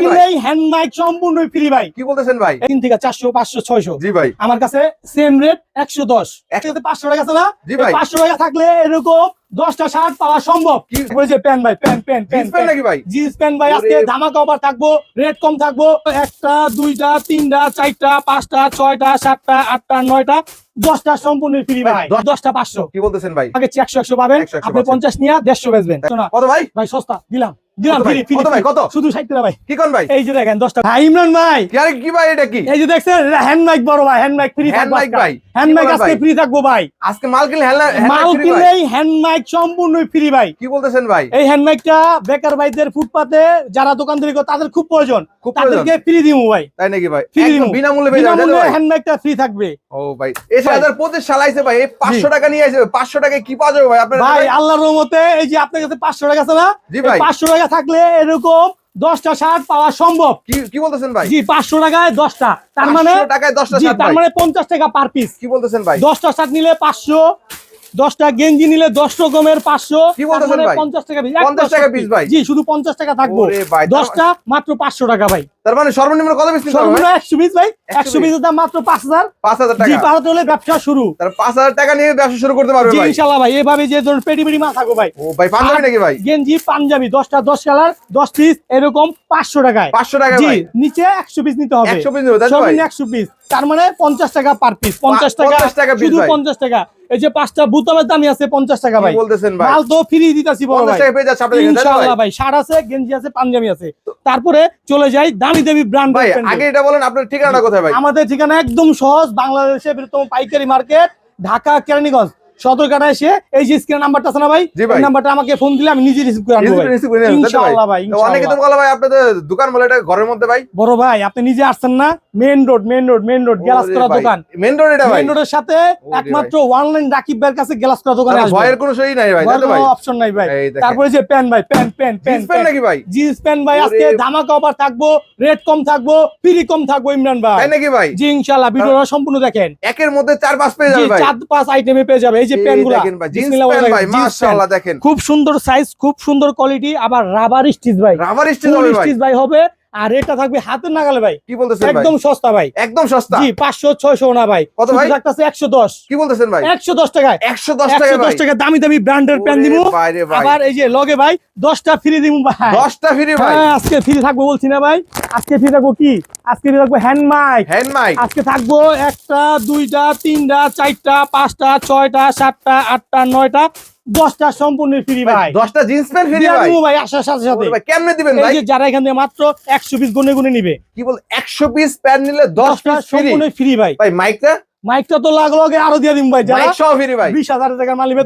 কিনলেই hand mic সম্পূর্ণ free ভাই। কি বলতেছেন ভাই? তিন থেকে চারশো পাঁচশো ছয়শো। জি ভাই। আমার কাছে সেম রেট একশো দশ। একসাথে পাঁচশো টাকা আছে না? জি ভাই। পাঁচশো টাকা থাকলে এরকম দশটা শার্ট পাওয়া সম্ভব। কি- ওই যে প্যান্ট ভাই জিন্স প্যান্ট প্যান্ট নাকি ভাই? জিন্স প্যান্ট ভাই আজকে ধামাকা অফার থাকব রেট কম থাকব। একটা দুইটা তিনটা চারটা পাঁচটা ছয়টা সাতটা আটটা নয়টা দশটা সম্পূর্ণ ফ্রি ভাই। দশটা পাঁচশো। কি বলতেছেন ভাই? আগে একশো একশো পাবেন। আপনি পঞ্চাশ নিয়ে দেড়শো বেচবেন। কত ভাই? ভাই সস্তা দিলাম। দিলাম কত ভাই? ফ্রি ফ্রি ভাই? কত? শুধু ষাট টাকা ভাই। কি কোন ভাই? এই যে দেখেন দশটা ভাই ইমরান ভাই। আরে কি ভাই এটা কি? এই যে দেখছেন হ্যান্ড মাইক বড় ভাই hand mic free Hand mic ভাই? হ্যান্ড মাইক আজকে ফ্রি থাকব ভাই। আজকে মাল কিনলে মাল কিনলেই হ্যান্ড মাইক সম্পূর্ণ ফ্রি ভাই। কি বলতেছেন ভাই? এই হ্যান্ড মাইকটা বেকার ভাইদের ফুটপাতে যারা দোকানদারি করে তাদের খুব প্রয়োজন। তাদেরকে ফ্রি দিমু ভাই। তাই নাকি ভাই? একদম বিনামূল্যে বিনামূল্যে? হ্যান্ড মাইকটা ফ্রি থাকবে। ও ভাই এই ভাই। হাজার পঁচিশ সালাইছে ভাই এই টাকা নিয়ে আসবে পাঁচশো টাকায় কি পাওয়া যাবে ভাই? আপনার ভাই আল্লাহর রহমতে এই যে আপনার কাছে পাঁচশো টাকা আছে না জি ভাই। পাঁচশো টাকা থাকলে এরকম দশটা শার্ট পাওয়া সম্ভব। কি বলতেছেন ভাই? জি পাঁচশো টাকায় দশটা। তার মানে টাকায় দশটা তার মানে পঞ্চাশ টাকা পার পিস কি বলতেছেন ভাই? দশটা শার্ট নিলে পাঁচশো দশটা গেঞ্জি নিলে দশ রকমের পাঁচশো মানে? পঞ্চাশ টাকা পিস টাকা পিস ভাই? জি শুধু পঞ্চাশ টাকা থাকব। দশটা মাত্র পাঁচশো টাকা ভাই। তার মানে সর্বনিম্ন কত সর্বনিম্ন পিস ভাই। 100 একশো পিসের দাম মাত্র পাঁচ হাজার। পাঁচ হাজার জি টাকা পাঁচ হাজার হলে ব্যবসা শুরু। তার পাঁচ হাজার টাকা নিয়ে ব্যবসা শুরু করতে পারবে জি ভাই। ইনশাল্লাহ ভাই এভাবে যে ধরুন পেটি পেটি মা থাকো ভাই। ও ভাই পাঞ্জাবি নাকি ভাই? গেঞ্জি পাঞ্জাবি দশটা দশ কালার দশ পিস এরকম পাঁচশো টাকায়। পাঁচশো টাকা জি ভাই। নিচে পিস নিতে হবে। পিস তাই ভাই সর্বনিম্ন পিস তার মানে পঞ্চাশ টাকা পার পিস পঞ্চাশ টাকা। 50 টাকা শুধু ভাই। পঞ্চাশ টাকা। এই যে পাঁচটা বুতামের দামই আছে পঞ্চাশ টাকা ভাই। বলতেছেন ভাই? মাল তো ফ্রি দিতাছি বড় ভাই। টাকা পেয়ে যাচ্ছে আপনাদের? ইনশাআল্লাহ ভাই? শার্ট আছে গেঞ্জি আছে পাঞ্জাবি আছে। তারপরে চলে যাই দামি দেবী ব্র্যান্ড ভাই আগে এটা বলেন আপনার ঠিকানাটা কোথায় ভাই? আমাদের ঠিকানা একদম সহজ বাংলাদেশের বৃহত্তম পাইকারি মার্কেট ঢাকা কেরানীগঞ্জ। সদরঘাটা এসে এই যে স্ক্রিন নাম্বারটা আছে না ভাই এই নাম্বারটা আমাকে ফোন দিলে আমি নিজে রিসিভ করে আনব ভাই? ইনশাআল্লাহ ভাই। অনেকে তো। বলে ভাই আপনাদের দোকান বলে এটা ঘরের মধ্যে ভাই? বড় ভাই আপনি নিজে আসছেন না main road main road main road glass করা দোকান। মেন রোড এটা ভাই। মেইন রোডের সাথে একমাত্র অনলাইন রাকিব ভাইয়ের কাছে গ্লাস করা দোকানে ভয়ের কোনো সই নাই ভাই ভাই? অপশন নাই ভাই। তারপরে যে প্যান ভাই প্যান প্যান প্যান প্যান্ট নাকি ভাই? জিন্স প্যান্ট ভাই আজকে ধামাকা অফার থাকব রেট কম থাকব ফ্রি কম থাকব ইমরান ভাই। তাই নাকি ভাই? জি ইনশাআল্লাহ ভিডিওটা সম্পূর্ণ দেখেন। একের মধ্যে চার পাঁচ পেয়ে যাবে ভাই। চার পাঁচ আইটেমে পেয়ে যাবে। যে মাশাআল্লাহ দেখেন। খুব সুন্দর সাইজ খুব সুন্দর কোয়ালিটি আবার রাবার স্টিচ ভাই। রাবার স্টিচ ভাই হবে। আর এটা থাকবে হাতের নাগালে ভাই। কি বলতেছেন ভাই? একদম সস্তা ভাই। একদম সস্তা? জি পাঁচশো ছয়শো না ভাই। কত ভাই? থাকতেছে একশো দশ। কি বলতেছেন ভাই? একশো দশ টাকায়। একশো দশ টাকা একশো ভাই। দশ টাকা দামি দামি। ব্র্যান্ডের প্যান ভাই। আবার এই যে লগে ভাই দশটা ফ্রি দিব ভাই। দশটা ফ্রি ভাই। হ্যাঁ, আজকে ফ্রি থাকব বলছি না ভাই। আজকে ফ্রি থাকব কি? আজকে ফ্রি থাকব হ্যান্ড মাইক হ্যান্ড মাইক আজকে থাকব একটা দুইটা তিনটা চারটা পাঁচটা ছয়টা সাতটা আটটা নয়টা। দশটা সম্পূর্ণ ফ্রি ভাই দশটা জিন্স প্যান্ট ফ্রি ভাই। ভাই আসার সাথে সাথে। কেমনে দিবেন ভাই? যে যারা এখান থেকে মাত্র একশো পিস গুনে গুনে নিবে। কি বল একশো পিস প্যান্ট নিলে দশটা সম্পূর্ণ ফ্রি ভাই। ভাই মাইকটা মাইকটা তো লাগ লগে আরও দিয়ে দিম ভাই যারা মাইক সহ ফ্রি ভাই। বিশ হাজার টাকার মাল নিবে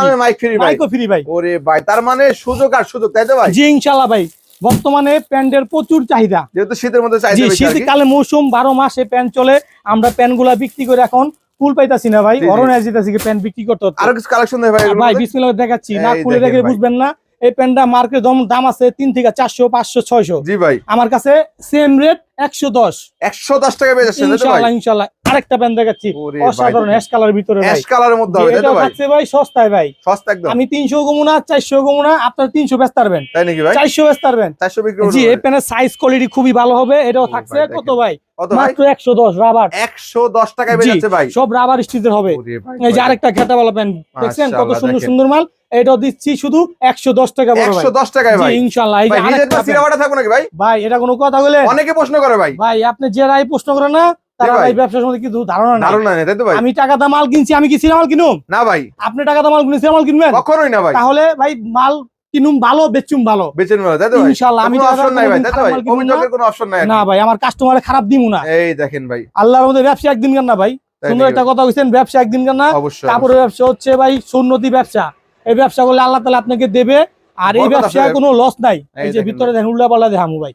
মানে মাইক ফ্রি ভাই। মাইকও ফ্রি ভাই। ওরে ভাই তার মানে সুযোগ আর সুযোগ তাই তো ভাই? জি ইনশাল্লাহ ভাই। বর্তমানে প্যান্টের প্রচুর চাহিদা। যেহেতু শীতের মধ্যে কি। শীতকালে মৌসুম বারো মাসে প্যান্ট চলে। আমরা প্যান্টগুলা বিক্রি করে এখন ফুল পাইতাছি না ভাই জি, জি। অরণে যেতেছি প্যান্ট বিক্রি করতে। আরও কিছু কালেকশন ভাই বিসমিল্লাহ দেখাচ্ছি না খুলে দেখে বুঝবেন না এই প্যান্টটা মার্কেট দম দাম আছে তিন থেকে চারশো পাঁচশো ছয়শো। জি ভাই। আমার কাছে সেম রেট একশো দশ। একশো দশ টাকা পেয়ে ভাই? ইনশাল্লাহ ইনশাল্লাহ। আরেকটা প্যান্ট দেখাচ্ছি। অসাধারণ হ্যাশ কালার ভিতরে অ্যাশ কালারের মধ্যে হবে এটা থাকছে ভাই সস্তায় ভাই। সস্তা একদম। আমি তিনশো গমুনা চারশো গমুনা আপনার তিনশো ব্যস্ত পারবেন। তাই নাকি ভাই? চারশো ব্যস্ত পারবেন। চারশো বিক্রি জি এই প্যানের সাইজ কোয়ালিটি খুবই ভালো হবে এটাও থাকছে। কত ভাই? মাত্র একশো দশ রাবার একশো দশ টাকায় পেয়ে যাচ্ছে ভাই। সব রাবার স্টিচের হবে। এই যে আরেকটা খেতা বলা প্যান্ট দেখছেন কত সুন্দর সুন্দর মাল। এটা দিচ্ছি শুধু একশো দশ টাকা বড় ভাই। একশো দশ টাকায় জি ভাই। ইনশাল্লাহ এই যে আরেকটা সিরাবাটা থাকব নাকি ভাই? ভাই এটা কোনো কথা বলে। অনেকে প্রশ্ন করে ভাই। ভাই আপনি যে রায় প্রশ্ন করেন না তারা ভাই। ভাই সম্বন্ধে কিছু ধারণা নাই। ধারণা নেই তাই তো ভাই? আমি টাকা মাল কিনছি আমি কি সিনেমা কিনুম? না ভাই। আপনি টাকা দা মাল কিনে সিনেমা কিনবেন? কখনোই না ভাই। তাহলে ভাই মাল কিনুম ভালো বেচুম ভালো। বেচে নেবে তাই তো ভাই? ইনশাল্লাহ আমি অপশন নাই ভাই তাই তো ভাই? খারাপ মাল না। অভিযোগের কোনো অপশন নাই না ভাই আমার কাস্টমারে খারাপ দিমু না। এই দেখেন ভাই। আল্লাহর মধ্যে ব্যবসা একদিন কেন না ভাই? সুন্দর একটা কথা কইছেন ব্যবসা একদিন কেন না? কাপড়ের ব্যবসা হচ্ছে ভাই সুন্নতি ব্যবসা। এই ব্যবসা করলে আল্লাহ তালা আপনাকে দেবে আর এই ব্যবসায়। কোনো লস নাই। এই যে ভিতরে দেখেন উল্টা পাল্লা দেখামু ভাই।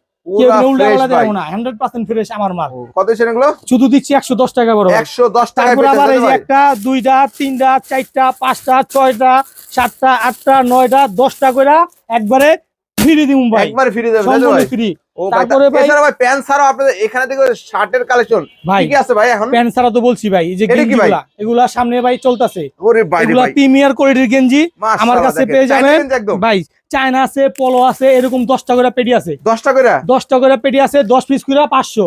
শুধু দিচ্ছি একশো দশ টাকা বড় একশো দশ টাকায় তারপর পেয়ে আবার এই যাচ্ছে যে একটা দুইটা তিনটা চারটা পাঁচটা ছয়টা সাতটা আটটা নয়টা দশটা করে একবারে ফ্রি একবার ফিরে। তারপরে ভাই- এছাড়া ভাই প্যান্ট ছাড়াও আপনাদের এখানে থেকে শার্টের কালেকশন। ভাই কি কি আছে ভাই এখন? প্যান্ট ছাড়া তো বলছি ভাই এই যে এটা কি ভাই? গেঞ্জিগুলা এগুলা সামনে ভাই চলতেছে। ওরে ভাই এগুলা প্রিমিয়ার কোয়ালিটির গেঞ্জি আমার কাছে পেয়ে যাবেন। ভাই চায়না আছে পলো আছে এরকম দশটা করে পেটি আছে। দশটা করে? দশটা করে পেটি আছে দশ পিস করে পাঁচশো।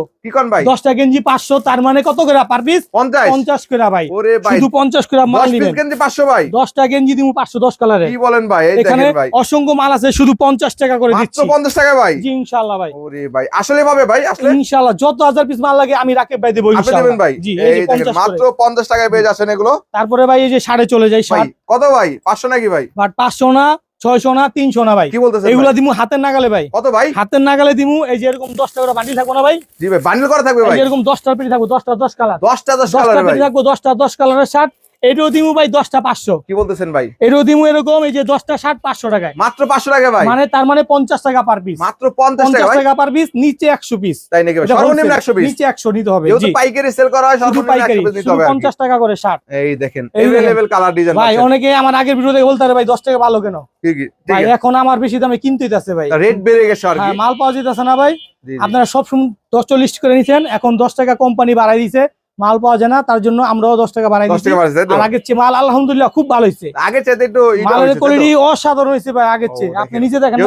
ভাই? দশটা গেঞ্জি পাঁচশো তার মানে কত করে পার পিস পঞ্চাশ। করে ভাই। শুধু পঞ্চাশ করে মাল নিবেন। পাঁচশো ভাই। দশটা গেঞ্জি দিব পাঁচশো দশ কালারে কি বলেন ভাই? এখানে অসংখ্য মাল আছে শুধু পঞ্চাশ টাকা করে দিচ্ছি। পঞ্চাশ টাকা ভাই। জি ইনশাল্লাহ ভাই। ওরে ভাই আসলে ভাবে ভাই আসলে ইনশাল্লাহ যত হাজার পিস মাল লাগে আমি রাকেব ভাই দেবো আপনি দেবেন ভাই? এই এই যে দেখেন পঞ্চাশ মাত্র করে পঞ্চাশ টাকায় পেয়ে যাচ্ছেন এগুলো। তারপরে ভাই এই যে সাড়ে চলে যায় ভাই কত ভাই? পাঁচশো নাকি ভাই? বাট পাঁচশো না ছয়শো না তিনশো না ভাই। কি বলতেছেন এগুলা? দিমু হাতের নাগালে ভাই। কত ভাই? হাতের নাগালে দিমু এই যে এরকম দশটা করে বান্ডিল থাকব না ভাই? জি ভাই বান্ডিল করা থাকবে ভাই। এরকম দশটার পেটি থাকব দশটা দশ কালার দশটা দশ কালার থাকব দশটা দশ কালারের শার্ট এটাও দিমু ভাই দশটা পাঁচশো। কি বলতেছেন ভাই? এটাও দিমু এরকম এই যে দশটা শার্ট পাঁচশো টাকায়। মাত্র পাঁচশো টাকা ভাই? মানে তার মানে পঞ্চাশ টাকা পার পিস মাত্র পঞ্চাশ টাকা পার পিস নিচে একশো পিস তাই নাকি সর্বনিম্ন একশো পিস নিচে একশো নিতে হবে পাইকারি সেল করা হয় পাইকারি। পঞ্চাশ টাকা করে শার্ট এই দেখেন এভেলেবেল কালার ডিজাইন ভাই অনেকে আমার আগের ভিডিও দেখে বলতে পারে ভাই দশ টাকা ভালো কেন? ভাই এখন আমার বেশি দামে কিনতে যাচ্ছে ভাই। রেট বেড়ে গেছে আর হ্যাঁ মাল পাওয়া যেতেছে না ভাই। আপনারা সব সময় দশ লিস্ট করে নিছেন এখন দশ টাকা কোম্পানি বাড়াই দিছে। মাল পাওয়া যায় না তার জন্য আমরাও দশ টাকা বাড়াই? আর আগের চেয়ে মাল আলহামদুলিল্লাহ খুব ভালো হয়েছে। আগের চাইতে একটু মালের? কোয়ালিটি অসাধারণ হয়েছে ভাই আগের চেয়ে। আপনি নিজে দেখেন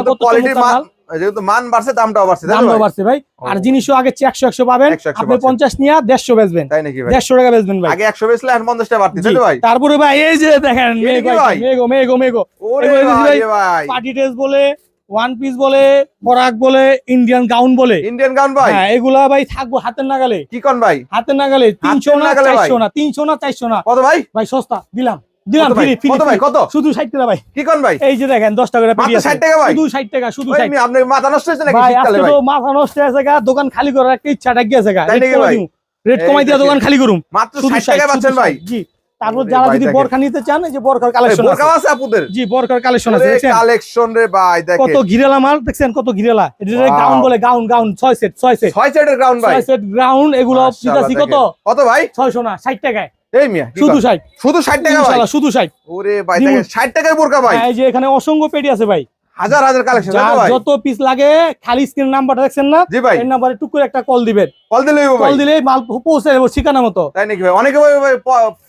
যেহেতু মান বাড়ছে দামটাও বাড়ছে দামটাও বাড়ছে ভাই। আর জিনিসও চেয়ে একশো একশো পাবেন। 100 100 আপনি পঞ্চাশ নিয়ে দেড়শো বেচবেন। দেড়শো টাকা বেচবেন ভাই। আগে একশো বেচলে এখন বাড়তি ভাই? তারপরে ভাই এই যে দেখেন মেঘো? মেঘো মেঘো মেঘো। পার্টি ড্রেস বলে ওয়ান পিস বলে পরাগ বলে ইন্ডিয়ান গাউন বলে। ইন্ডিয়ান গাউন ভাই? হ্যাঁ এগুলা ভাই থাকব হাতের নাগালে। কি কোন ভাই? হাতের নাগালে তিনশো না? চারশো না তিনশো না চারশো না। কত ভাই? ভাই সস্তা দিলাম। দিলাম কত ভাই? ফ্রি ফ্রি কত ভাই? কত? শুধু ষাট টাকা ভাই। কি কোন ভাই? এই যে দেখেন দশ টাকা করে মাত্র পেটি আছে 60 টাকা ভাই? শুধু ষাট টাকা শুধু ওই ষাট। মি- আপনার মাথা নষ্ট হয়েছে নাকি ভাই আজকে ভাই? তো মাথা নষ্ট হয়েছে গা দোকান খালি করার একটা ইচ্ছা ডাকিয়েছে গা। তাই রেট কমাই দিয়ে দোকান খালি করুম। মাত্র 60 টাকা 60, পাচ্ছেন ভাই। জি। তারপর যারা যদি দেখেন। বরখা নিতে চান যে বরখার কালেকশন আছে। জি বরখার কালেকশন আছে দেখছেন? কালেকশন রে ভাই কত দেখেন। ঘিরেলা মাল দেখছেন? কত ঘিরেলা। এটা গাউন বলে গাউন গাউন ছয় সেট ছয় সেট ছয় সেটের গ্রাউন্ড ভাই। ছয় সেট গ্রাউন্ড এগুলো মাশাআল্লাহ, কত? কত ভাই? ছয়শো না ষাট টাকায়। এই মিয়া শুধু কন? ষাট। শুধু 60 টাকা ভাই? শুধু ষাট। ওরে ভাই দেখেন 60 টাকায় বোরকা ভাই। হ্যাঁ, এই যে এখানে অসংখ্য পেটি আছে ভাই। হাজার হাজার কালেকশন যত পিস লাগে খালি স্ক্রিন নাম্বারটা দেখছেন না? জি ভাই। এই নাম্বারে টুক করে একটা কল দিবেন। কল দিলেই ভাই। কল দিলে মাল পৌঁছে যাব ঠিকানা মতো। তাই নাকি ভাই? অনেকে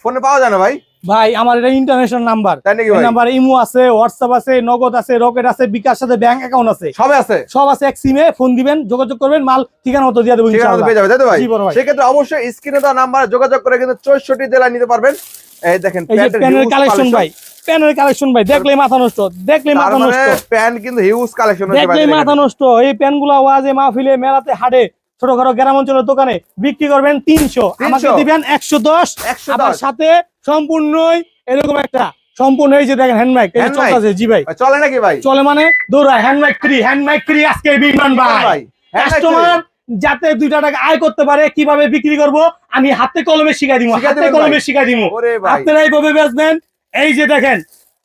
ফোনে পাওয়া যায় না ভাই? ভাই আমার এটা ইন্টারন্যাশনাল নাম্বার এই নাম্বারে ইমো আছে হোয়াটসঅ্যাপ আছে নগদ আছে রকেট আছে বিকাশ সাথে ব্যাংক অ্যাকাউন্ট আছে। সবে আছে? সব আছে এক সিমে ফোন দিবেন যোগাযোগ করবেন মাল ঠিকানা মতো দিয়ে দেবো ইনশাআল্লাহ। পেয়ে যাবে তাই তো ভাই। সেক্ষেত্রে অবশ্যই স্ক্রিনে দেওয়া নাম্বারে যোগাযোগ করে কিন্তু চৌষট্টি জেলায় নিতে পারবেন। এই দেখেন প্যান্টের কালেকশন ভাই। প্যানের কালেকশন ভাই দেখলে মাথা নষ্ট দেখলে মাথা মানে নষ্ট। প্যান্ট কিন্তু হিউজ কালেকশন দেখেন। মাথা নষ্ট এই প্যান ওয়াজে মাহফিলে মেলাতে হাটে ছোটখাটো গ্রাম অঞ্চলের দোকানে বিক্রি করবেন তিনশো। আমাকে দিবেন একশো দশ। 110 আবার সাথে সম্পূর্ণই এরকম একটা সম্পূর্ণ এই যে দেখেন হ্যান্ডমাইক এই চলতেছে জি ভাই। চলে নাকি ভাই? চলে মানে দৌড়ায় হ্যান্ডমাইক ফ্রি হ্যান্ডমাইক ফ্রি আজকে বিমান ভাই। কাস্টমার যাতে দুইটা টাকা আয় করতে পারে কীভাবে বিক্রি করব আমি হাতে কলমে শিখাই দিব হাতে কলমে শিখাই দিব আপনারা এইভাবে বেচবেন এই যে দেখেন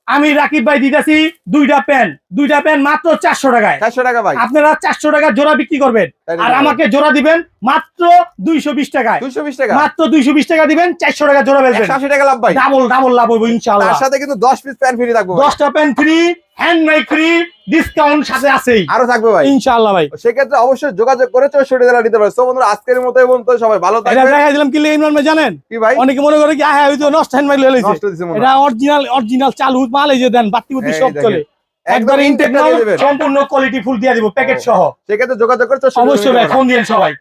আমি রাকিব ভাই দিতেছি দুইটা প্যান দুইটা প্যান মাত্র চারশো টাকায়। চারশো টাকা ভাই। আপনারা চারশো টাকা জোড়া বিক্রি করবেন। আর আমাকে জোড়া দিবেন মাত্র দুইশো বিশ টাকায়। দুইশো বিশ টাকা? মাত্র দুইশো বিশ টাকা দিবেন চারশো টাকা জোড়া বেলবেন চারশো টাকা লাভ ভাই। ডাবল ডাবল লাভ হইব ইনশাআল্লাহ। তার সাথে কিন্তু দশ পিস প্যান্ট ফ্রি থাকব দশটা pant free hand mic free discount সাথে আছেই। আরও থাকবে ভাই। ইনশাআল্লাহ ভাই। সেক্ষেত্রে অবশ্যই যোগাযোগ করে চৌষট্টি জেলা নিতে পারে। তো বন্ধুরা আজকের মতো এবং তো সবাই ভালো এটা দেখাই দিলাম কি ইমরান জানেন? কি ভাই? অনেকে মনে করে কি হ্যাঁ ওই তো নষ্ট হ্যান্ড মাইক লইছে। নষ্ট দিছে এটা অরিজিনাল অরিজিনাল চালু মাল এই যে দেন বাতি বুতি সব চলে। একদম একবার ইনটেক ইনটেক সম্পূর্ণ কোয়ালিটি ফুল দিয়ে দিব প্যাকেট সহ। সেক্ষেত্রে যোগাযোগ করে অবশ্যই ভাই ফোন সবাই।